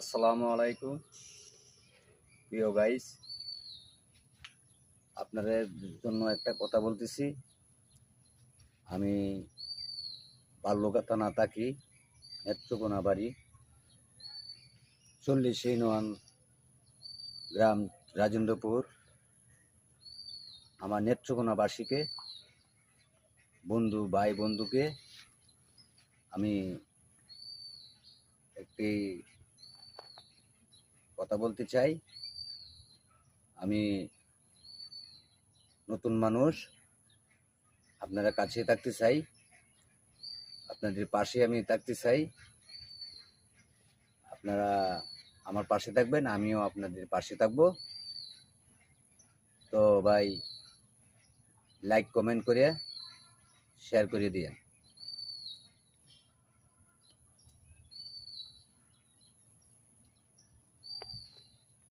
আসসালামু আলাইকুম। প্রিয় গাইস আপনাদের জন্য একটা কথা বলতেছি। আমি বাল্যকা থানা থাকি নেত্রকোনা বাড়ি চল্লিশ ইউনিয়ন গ্রাম রাজেন্দ্রপুর। আমার নেত্রকোনাবাসীকে বন্ধু ভাই বন্ধুকে, আমি একটি কথা বলতে চাই। আমি নতুন মানুষ। আপনারা কাছে থাকতে চাই। আপনাদের পাশে আমি থাকতে চাই। আপনারা আমার পাশে থাকবেন, আমিও আপনাদের পাশে থাকব। তো ভাই লাইক কমেন্ট করে শেয়ার করে দিয়েন।